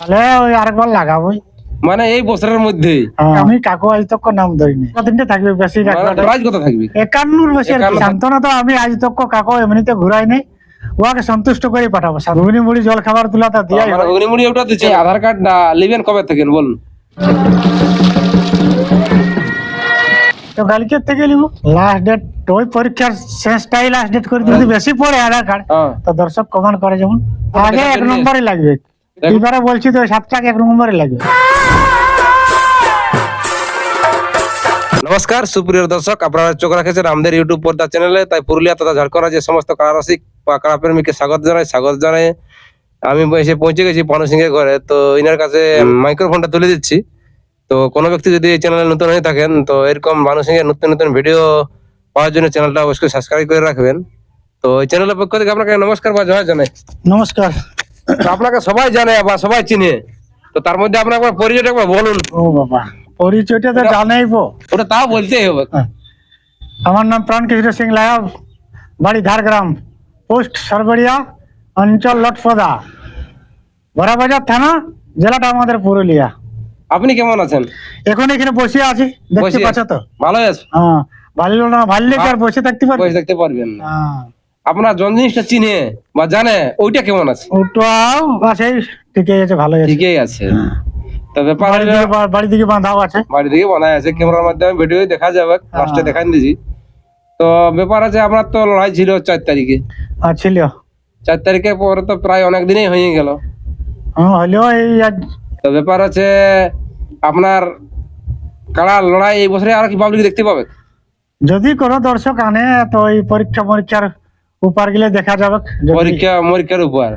তাহলে ওই আরেকবার লাগাবোই মানে এই বছরের মধ্যেই আমি কাকু আজ তক নাম ধরিনি কতদিনটা থাকবে বেশি রাখবে কত থাকবে? একান্নর বেশি আর শান্তনা তো আমি আজ তক কাকু এমনিতে ঘুরাই নাই। ওকে সন্তুষ্ট করে পাঠাবো। ঘুগনি মুড়ি জল খাবার তুলা তা দিয়াই মানে হয়। ওটা দিচ্ছে। আধার কার্ডটা লিবেন কবে থেকে? বলুন। তো কালকে থেকে নিব লাস্ট ডেট ওই পরীক্ষার শেষটাই লাস্ট ডেট করে। যদি বেশি পড়ে আধার কার্ড হ্যাঁ। তো দর্শক কমান করে যেমন। আগে এক নম্বরে লাগবে। এবারে বলছি তো এক নম্বরে লাগবে নমস্কার সুপ্রিয় দর্শক আপনারা চোখ রাখেছেন আমাদের ইউটিউব পর্দা চ্যানেলে। তাই পুরুলিয়া তথা ঝাড়খণ্ড রাজ্যের সমস্ত কারারসিক বা কারাপ্রেমীকে স্বাগত জানাই স্বাগত জানাই। আমি এসে পৌঁছে গেছি পানু সিং এর ঘরে। তো ইনার কাছে মাইক্রোফোনটা তুলে দিচ্ছি। তো কোনো ব্যক্তি যদি এই চ্যানেলে নতুন হয়ে থাকেন তো এরকম সিং এর নতুন নতুন ভিডিও পাওয়ার জন্য চ্যানেলটা অবশ্যই সাবস্ক্রাইব করে রাখবেন। তো এই চ্যানেলের পক্ষ থেকে আপনাকে নমস্কার বা জয় জানাই। নমস্কার। আপনাকে সবাই জানে বা সবাই চিনে তো তার মধ্যে আপনার একবার পরিচয়টা একবার বলুন। ও বাবা পরিচয়টা তো জানাইবো। ওটা তাও বলতেই হবে। আমার নাম প্রাণকৃষ্ণ সিং লায়ব বাড়ি ঝাড়গ্রাম পোস্ট সরবড়িয়া অঞ্চল লটপদা বড়াবাজার থানা জেলাটা আমাদের পুরুলিয়া। আপনি কেমন আছেন? এখন এখানে বসে আছি দেখতে বসে পাচ্ছ তো? ভালোই আছে হ্যাঁ ভালো না ভাললে কি আর বসে থাকতে পারবে বয়স দেখতে পারবেন না। হ্যাঁ। আপনার জন জিনিসটা চিনে বা জানে ওইটা কেমন আছে? ঠিকই আছে ভালো আছে। ঠিকই আছে। তো বাড়ি দিকে বাঁধাও আছে। বাড়ি ক্যামেরার মাধ্যমে ভিডিও দেখা যাবে তো ব্যাপার আছে তো লড়াই ছিল চার তারিখে। ছিল? চার তারিখের পরে তো প্রায় অনেক দিনই হয়ে গেল। হ্যাঁ হলেও এই তো ব্যাপার আছে আপনার কারা লড়াই এই বছরে আর কি পাবলিক দেখতে পাবে? যদি কোনো দর্শক আনে তো এই পরীক্ষা পরীক্ষার উপার গেলে দেখা যাবে পরীক্ষা মরীক্ষার উপর।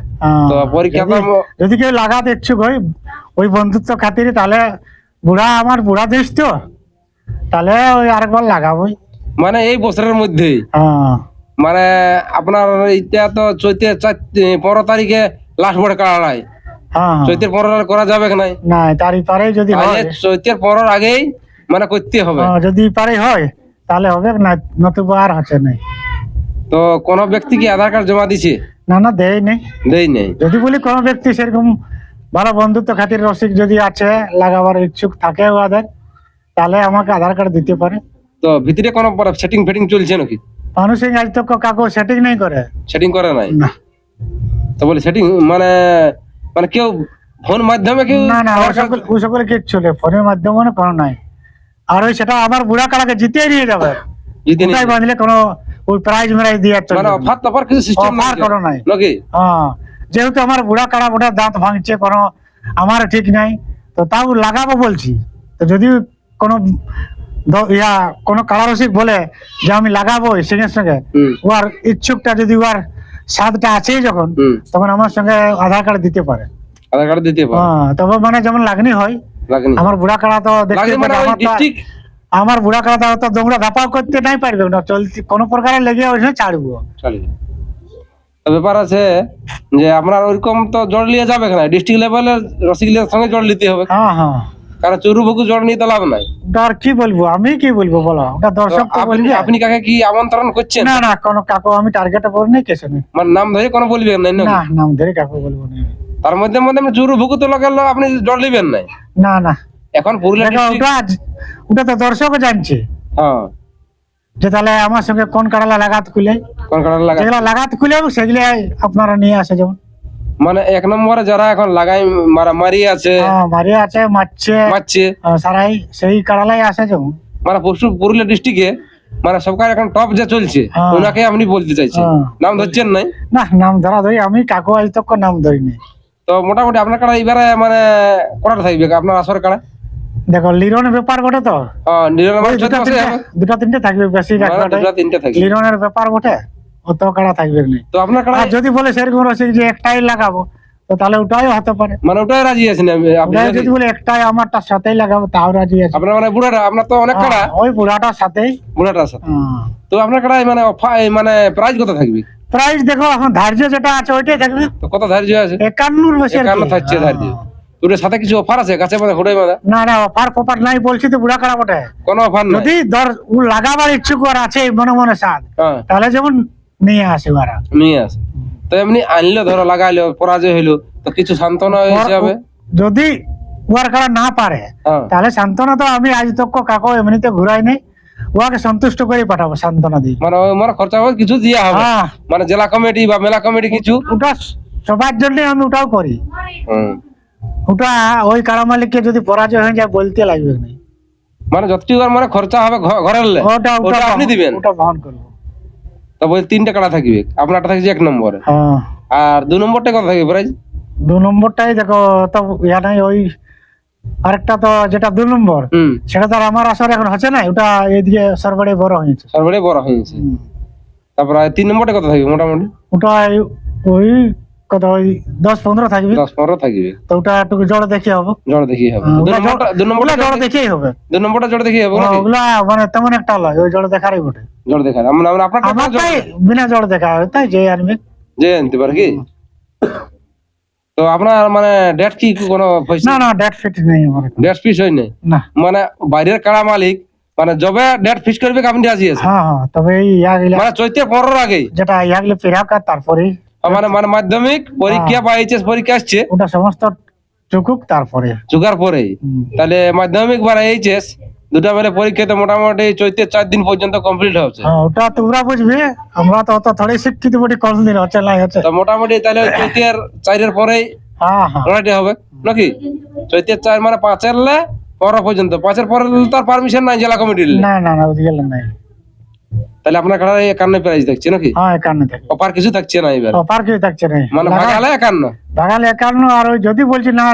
তো পরীক্ষা তো যদি- কেউ লাগাতে ইচ্ছুক হয় ওই বন্ধুত্ব খাতিরে তাহলে বুড়া আমার বুড়া দেশ তো। তাহলে ওই আরেকবার লাগাবোই। মানে এই বছরের মধ্যেই হ্যাঁ মানে আপনার এটা তো চার পনেরো তারিখে লাস্ট বড় কাড়াই। চৈতের পনেরো করা যাবে নাই? না তারই পারে যদি চৈতের পনেরোর আগেই মানে করতে হবে। যদি পারে হয় তাহলে হবে না নতুবা আর হচ্ছে না তো কোন ব্যক্তি কি আধার কার্ড জমা দিছে? না না দেয় নেই। দেই নেই। যদি বলি কোনো ব্যক্তি সেরকম ভালো বন্ধুত্ব খাতির রসিক যদি আছে লাগাবার ইচ্ছুক থাকে ওদের তাহলে আমাকে আধার কার্ড দিতে পারে। তো ভিতরে কোনো সেটিং ফেটিং চলছে নাকি? মানুষ আজ তো কাকু সেটিং নেই করে। সেটিং করে নাই? না। তো বলে সেটিং মানে মানে কেউ ফোন মাধ্যমে কেউ না না ও আধার কার্ড- সকল কিচ্ছু নেই ফোনের মাধ্যমে কোনো নাই। আর ওই সেটা আমার বুড়া কাড়াকে জিতিয়ে নিয়ে যাবে। জিতে নিছে। ওটাই বাঁধলে কোনো ওই প্রাইজ মেরাইজ দিয়ে মানে। অফার তফার কিছু সিস্টেম অফার করো নাই। নাকি? হ্যাঁ। যেহেতু আমার বুড়া কাড়া বুড়া দাঁত ভাঙছে কোনো আমার ঠিক নাই তো তাও লাগাবো বলছি। তো যদি কোনো ইয়া কোনো কাড়া রসিক বলে যে আমি লাগাবো সঙ্গে সঙ্গে ওর ইচ্ছুকটা যদি ওর স্বাদটা আছেই যখন তখন আমার সঙ্গে আধার কার্ড দিতে পারে। আধার কার্ড দিতে পারে। হ্যাঁ তবে মানে যেমন লাগনি হয় আমার বুড়া কাড়া তো দেখতে আমার বুড়া তো অত দৌড়া ধাপাও করতে নাই পারবে না। চলতি কোনো প্রকারে লেগে ওই ছাড়বো। ব্যাপার আছে যে আপনার ওইরকম তো জল নিয়ে যাবে না ডিস্ট্রিক্ট লেভেলের রসিকলের সঙ্গে জল নিতে হবে। হ্যাঁ হ্যাঁ। কারণ চুরু বুকু জল নিয়ে তো লাভ নাই। আর কি বলব? আমি কি বলব বলো? ওটা দর্শক তো আপনি আপনি কাকে কি আমন্ত্রণ করছেন? না না কোনো কাকু আমি টার্গেট পড়ি নাই কিছু নেই। মানে নাম ধরে কোনো বলবেন নাকি? না? নাম ধরে কাকু বলব না। তার মধ্যে মধ্যে আপনি চুরু বুকু তো লাগালো আপনি জল নিবেন নাই। না না। এখন পুরুলিয়া ওটা তো দর্শকও জানছে। হ্যাঁ। যে তাহলে আমার সঙ্গে কোন কাড়ালা লাগাত খুলে? কোন কারণ লাগা যেগুলা লাগাত খুলে সেগুলো আপনারা নিয়ে আসে যেমন। মানে এক নম্বরে যারা এখন লাগাই মারামারি আছে। হ্যাঁ, মারিয়ে আছে মারছে। মারছে। হ্যাঁ, সারাই সেই কাড়ালাই আসে যেমন। মানে পরশু পুরুলিয়া ডিস্ট্রিক্টে মানে সরকার এখন টপ যে চলছে। ওনাকে আপনি বলতে চাইছেন। নাম ধরছেন নাই? না নাম ধরা ধরি আমি কাকু আজ তক নাম ধরিনি। তো মোটামুটি আপনার কাড়া এবারে মানে কটা থাকবে? আপনার আসর কাড়া? দেখো লিরনের ব্যাপার বটে তো। হ্যাঁ, দুটা তিনটে থাকবে বেশি লিরনের ব্যাপার বটে অত কাড়া থাকবে তো আপনার কাড়া যদি বলে সেরকম রসিক যে একটাই লাগাবো তো তাহলে ওটাই হতে পারে। মানে ওটাই রাজি আছেন আপনি-? যদি বলে একটাই আমারটার সাথেই লাগাবো তাও রাজি আছে। আপনার মানে বুড়াটা আপনার তো অনেক কাড়া। হ্যাঁ, ওই বুড়াটার সাথেই। বুড়াটার সাথে। হ্যাঁ। তো আপনার কাড়াই মানে মানে প্রাইস কত থাকবে? প্রাইস দেখো এখন ধার্য যেটা আছে ওইটাই থাকবে। তো কত ধার্য আছে? একান্নর বেশি একান্ন থাকছে ধার্য। ওটার সাথে কিছু অফার আছে? বাঁধা না না অফার ফফার নাই বলছি তো বুড়া কাড়া বটে? কোনো অফার নাই? যদি ধর ও লাগাবার ইচ্ছুক আর আছে মনে মনে সাদ হ্যাঁ। তাহলে যেমন নিয়ে আসে ওরা। নিয়ে আসে। তো এমনি আনলো ধরো লাগাইলো পরাজয় হইল তো কিছু সান্ত্বনা হিসাবে যদি কাড়া না পারে হ্যাঁ। তাহলে সান্ত্বনা তো আমি আজ তক কাকো এমনিতে ঘুরাই নাই উহাকে সন্তুষ্ট করে পাঠাবো সান্ত্বনা দিয়ে। মানে মানে খরচা কিছু দিয়া হবে? হ্যাঁ। মানে জেলা কমিটি বা মেলা কমিটি কিছু? ওটা সবার জন্য আমি ওটাও করি। হুম। ওটা ওই কারা মালিককে যদি পরাজয় হয়ে যায় বলতে লাগবে না। মানে যতটুকু মানে খরচা হবে ঘরের ওটা ওটা আপনি দিবেন। ওটা বহন করব। তো বই তিনটা কাটা থাকবে। আপনারটা থাকছে এক নম্বরে। হ্যাঁ। আর দু নম্বরটা কত থাকবে প্রাইস দু নম্বরটাই দেখো তো ইয়া নাই ওই আরেকটা তো যেটা দু নম্বর সেটা তো আমার আসর এখন হচ্ছে না ওটা এইদিকে সরবারে বড় হয়েছে সর্বরে বড় হয়েছে। তারপর তিন নম্বরটা কত থাকবে মোটামুটি? ওটা ওই কত ওই দশ পনেরো থাকবে। দশ পনেরো থাকবে। তো ওটা একটু জড় দেখে হবে। জোর দেখি হবে। হ্যাঁ, দু নম্বরটা জড়- দু ওগুলা নম্বরটা জড় জোর দেখি হবে। দু নম্বরটা জোর দেখি হবে হ্যাঁ, ওগুলা মানে তেমন একটা লয় ওই জড় দেখারই বটে। জোর দেখা আমরা আমরা আপনারটা আমার জোর তাই বিনা জড় দেখা হয় তাই যে আনবে যে আনতে পারে কি? তো আপনার মানে ডেট কি? কোনো পয়সা না না ডেট ফিট নেই আমার ডেট হয় না। মানে বাইরের কাড়া মালিক মানে যবে ডেট ফিক্স করবে আপনি রাজি আছে হ্যাঁ হ্যাঁ তবে ইয়া গিলা মানে চৈতে পনেরোর আগে যেটা ইয়া গিলা পেরাকা তারপরে মানে মানে মাধ্যমিক পরীক্ষা বা এইচএস পরীক্ষা আসছে। ওটা সমস্ত চুকুক তারপরে। চুকার হুম। তাহলে মাধ্যমিক বা এইচএস দুটা বেলে পরীক্ষা তো মোটামুটি চৈতে চার দিন পর্যন্ত কমপ্লিট হচ্ছে। হ্যাঁ ওটা তোমরা বুঝবে। আমরা তো অত থোড়ি শিক্ষিত বটি কম দিন হচ্ছে নাই হচ্ছে। তো মোটামুটি তাহলে চৈতের চারের পরেই হ্যাঁ হ্যাঁ। লড়াইটা হবে নাকি? চৈতের চার মানে পাঁচের লে পনেরো পর্যন্ত। পাঁচের পরে তার পারমিশন নাই জেলা কমিটির। না না না ওদিকে নাই। তাহলে আপনার কাড়া একান্ন প্রাইস দেখছে নাকি? হ্যাঁ একান্ন থেকে অপার কিছু থাকছে না এবার? অপার কিছু থাকছে না। মানে ভাগালে একান্ন? ভাগালে একান্ন আর ওই যদি বলছি না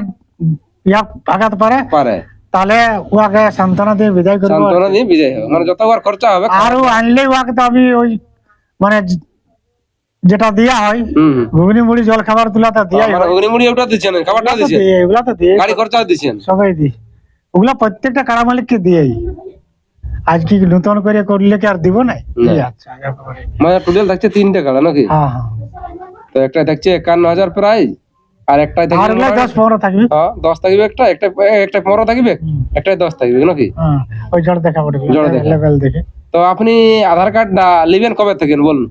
ইয়া ভাগাতে পারে পারে। তাহলে উহাকে সান্ত্বনা দিয়ে বিদায় করব। সান্ত্বনা দিয়ে হবে। মানে যতবার খরচা হবে আর ও আনলে উহাকে তো আমি ওই মানে যেটা দেয়া হয়। ঘুগনি মুড়ি জল খাবার তুলা তো দিয়াই মানে হয়। অগ্নি মুড়ি ওটা দিচ্ছেন খাবারটা দিয়ে, ওগুলা তো দিয়ে গাড়ি খরচাও দিচ্ছেন? সবাই দিই। ওগুলা প্রত্যেকটা কারা মালিককে দিয়েই। আজ কি নতুন করে করলে কি আর দিব না? না। আচ্ছা মানে টোটাল থাকছে তিনটে কাড়া নাকি? হ্যাঁ হ্যাঁ। তো একটা থাকছে একান্ন হাজার প্রাইস আর একটা ওগুলা দশ পনেরো থাকবে। হ্যাঁ দশ থাকবে একটা একটা একটা পনেরো থাকবে একটা দশ থাকবে নাকি? ওই জড় দেখা। পড়বে জড় দেখা। লেভেল দেখে। তো আপনি আধার কার্ডটা নেবেন কবে থেকে বলুন?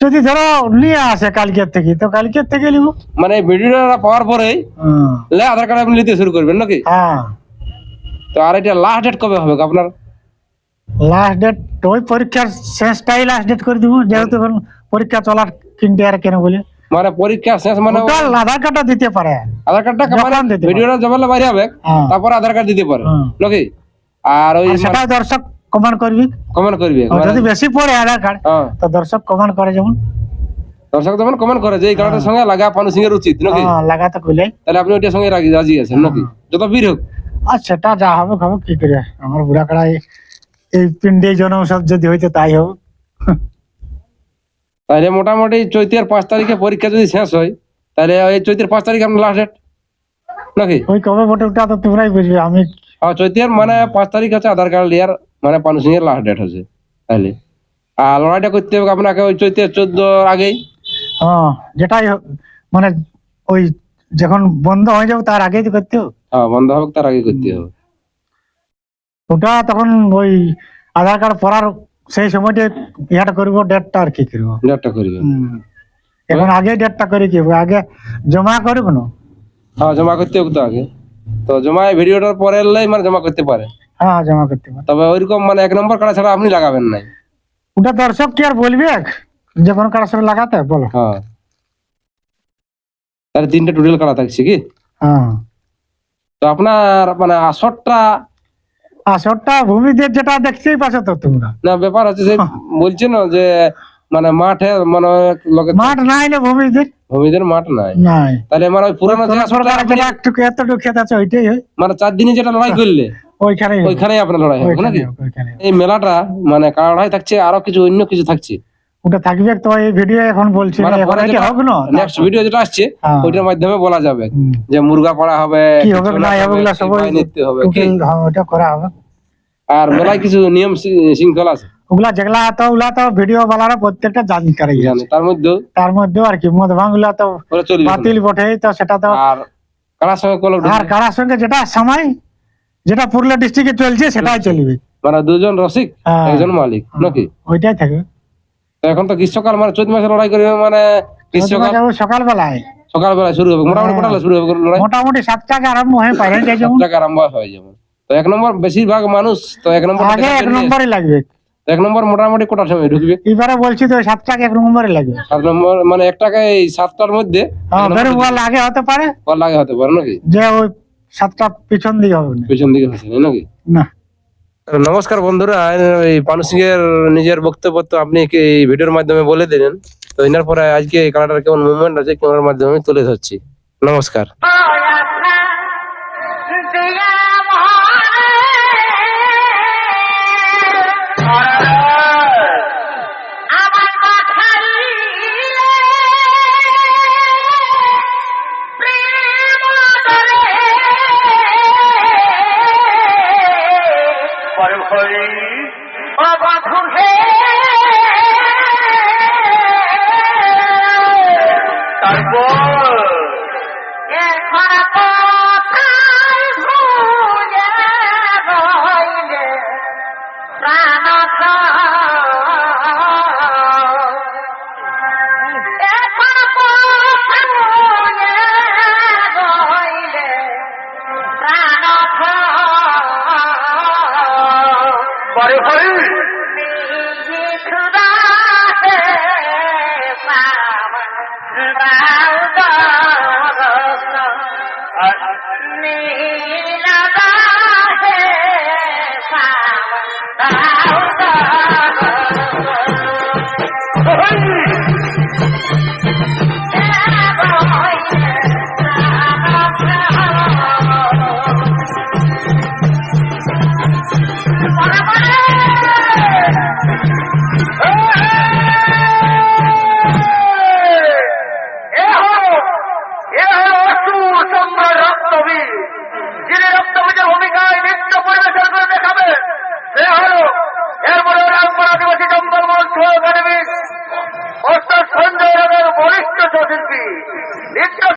যদি ধরো নিয়ে আসে কালকের থেকে তো কালকের থেকে নিব। মানে ভিডিওটা পাওয়ার পরেই লে আধার কার্ড আপনি নিতে শুরু করবেন নাকি? হ্যাঁ। তো আর এটা লাস্ট ডেট কবে হবে আপনার? লাস্ট ডেট ওই পরীক্ষার শেষটাই লাস্ট ডেট করে দিব যেহেতু পরীক্ষা চলার কিনতে আর কেন বলে? মানে পরীক্ষা শেষ মানে আধার কার্ডটা দিতে পারে। আধার কার্ডটা মানে ভিডিওটা জমালে বাইরে হবে হ্যাঁ। তারপর আধার কার্ড দিতে পারে। হুম। নাকি? আর ওই আর সেটাও দর্শক কমেন্ট করবি। কমেন্ট করবে যদি বেশি পড়ে আধার কার্ড হ্যাঁ। তো দর্শক কমেন্ট করে যেমন। দর্শক যেমন কমেন্ট করে যে এই কার্ডের সঙ্গে লাগা পানু সিং এর উচিত নাকি? হ্যাঁ, লাগাতে কইলে তাহলে আপনি ওইটার সঙ্গে রাজি রাজি আছেন নাকি? যত বীর হোক। আর সেটা যা হবে খাব কি করে? আমার বুড়া কাড়াই এই পিন্ডে জনসব যদি হইতে তাই হোক। তাহলে মোটামুটি চৈতের পাঁচ তারিখে পরীক্ষা যদি শেষ হয় তাহলে ওই চৈতের পাঁচ তারিখ আপনার লাস্ট ডেট নাকি? ওই কবে বটে ওটা তো তোমরাই বুঝবে আমি হ্যাঁ চৈতের মানে পাঁচ তারিখ আছে আধার কার্ড লিয়ার মানে পানু সিং এর লাস্ট ডেট হচ্ছে তাহলে আর লড়াইটা করতে হবে আপনাকে ওই চৈতের চোদ্দ আগেই। হ্যাঁ যেটাই মানে ওই যখন বন্ধ হয়ে যাবে তার আগেই তো করতে হবে। হ্যাঁ বন্ধ হবে তার আগে করতে হবে। ওটা তখন ওই আধার কার্ড পড়ার সেই সময়টা ইয়াটা করব ডেটটা আর কি করব। ডেটটা করবে। এখন আগে ডেটটা করে কি? আগে জমা করব না? হ্যাঁ জমা করতে হবে তো আগে। তো জমা এই ভিডিওটার পরে এলেই মানে জমা করতে পারে। হ্যাঁ জমা করতে হবে তবে ওইরকম মানে এক নম্বর কাটা ছাড়া আপনি লাগাবেন নাই। ওটা দর্শক কি আর বলবে? যে কোনো কারোর সাথে লাগাতে বলো। হ্যাঁ। তাহলে তিনটা টোটাল কাটা থাকছে কি? হ্যাঁ। তো আপনার মানে আসরটা আসরটা ভূমিদের যেটা তো তোমরা। না ব্যাপার হচ্ছে যে বলছে না যে মানে মাঠে মানে মাঠ নাই না ভূমিদের ভূমিদের মাঠ নাই। নাই। তাহলে মানে ওই পুরানো যে আসরটা সরকার যেটা একটু এতটুকু খেত আছে ওইটাই হয়। মানে চার দিনে যেটা লড়াই করলে ওইখানেই ওইখানেই আপনার লড়াই হবে নাকি। এই মেলাটা মানে কারণ থাকছে আরও কিছু অন্য কিছু থাকছে। ওটা থাকবে তো এই ভিডিও এখন বলছি না, মানে হোক না? নেক্সট ভিডিও যেটা আসছে হ্যাঁ। ওইটার মাধ্যমে বলা যাবে যে মুরগা পাড়া হবে কি হবে না হবে হবে, সবাই নিতে হবে কি? হ্যাঁ, ওটা করা হবে। আর মেলায় কিছু নিয়ম শৃঙ্খলা আছে? ওগুলা যেগুলা তো ওগুলা তো ভিডিও বালারা প্রত্যেকটা জানকারি। আছে। জানে তার মধ্যে? তার মধ্যে আর কি মদ ভাঙগুলা তো বাতিল বটে তো সেটা তো আর কারার সঙ্গে কলক আর কারার সঙ্গে যেটা সময় যেটা পুরুলিয়া ডিস্ট্রিক্টে চলছে সেটাই চলবে। মানে দুজন রসিক হ্যাঁ। একজন মালিক নাকি? ওইটাই থাকবে। এখন তো গ্রীষ্মকাল মানে চৈত মাসে লড়াই করবে মানে গ্রীষ্মকাল যাব সকালবেলায়। শুরু হবে মোটামুটি কটা শুরু হবে লড়াই। মোটামুটি আরম্ভ হয়ে পারে যায় যেমন। আরম্ভ হয় যেমন। তো এক নম্বর বেশিরভাগ মানুষ তো এক নম্বর আগে এক নম্বরই লাগবে। এক নম্বর মোটামুটি কটার সময় ঢুকবে? এবারে বলছি তো সাতটাকে এক নম্বরই লাগবে। সাত নম্বর মানে এক টাকা এই সাতটার মধ্যে হ্যাঁ আগে হতে পারে। হতে পারে নাকি? যে ওই সাতটা পিছন দিকে হবে পেছন দিকে হচ্ছে নাকি? না। নমস্কার বন্ধুরা, এই পানু সিং এর নিজের বক্তব্য তো আপনি কি এই ভিডিওর মাধ্যমে বলে দিলেন? তো এনার পরে আজকে এই খেলাটার কেমন মুভমেন্ট আছে ক্যামেরার মাধ্যমে তুলে ধরছি। নমস্কার।